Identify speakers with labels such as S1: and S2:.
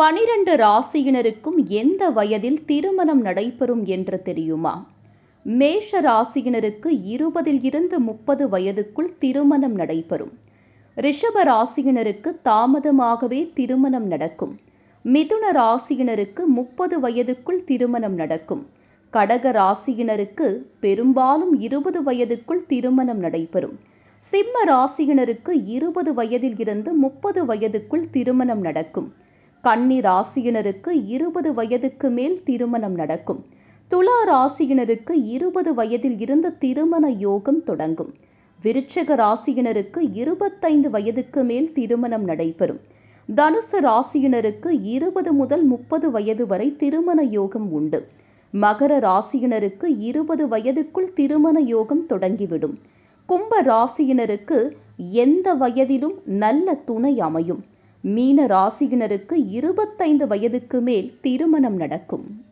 S1: பனிரெண்டு ராசியினருக்கும் எந்த வயதில் திருமணம் நடைபெறும் என்று தெரியுமா? மேஷ ராசியினருக்கு இருபதில் இருந்து முப்பது வயதுக்குள் திருமணம் நடைபெறும். ரிஷப ராசியினருக்கு தாமதமாகவே திருமணம் நடக்கும். மிதுன ராசியினருக்கு முப்பது வயதுக்குள் திருமணம் நடக்கும். கடக ராசியினருக்கு பெரும்பாலும் இருபது வயதுக்குள் திருமணம் நடைபெறும். சிம்ம ராசியினருக்கு இருபது வயதில் இருந்து முப்பது வயதுக்குள் திருமணம் நடக்கும். கன்னி ராசியினருக்கு இருபது வயதுக்கு மேல் திருமணம் நடக்கும். துலா ராசியினருக்கு இருபது வயதில் இருந்து திருமண யோகம் தொடங்கும். விருச்சக ராசியினருக்கு இருபத்தைந்து வயதுக்கு மேல் திருமணம் நடைபெறும். தனுசு ராசியினருக்கு இருபது முதல் முப்பது வயது வரை திருமண யோகம் உண்டு. மகர ராசியினருக்கு இருபது வயதுக்குள் திருமண யோகம் தொடங்கிவிடும். கும்ப ராசியினருக்கு எந்த வயதிலும் நல்ல துணை அமையும். மீன ராசியினருக்கு இருபத்தைந்து வயதுக்கு மேல் திருமணம் நடக்கும்.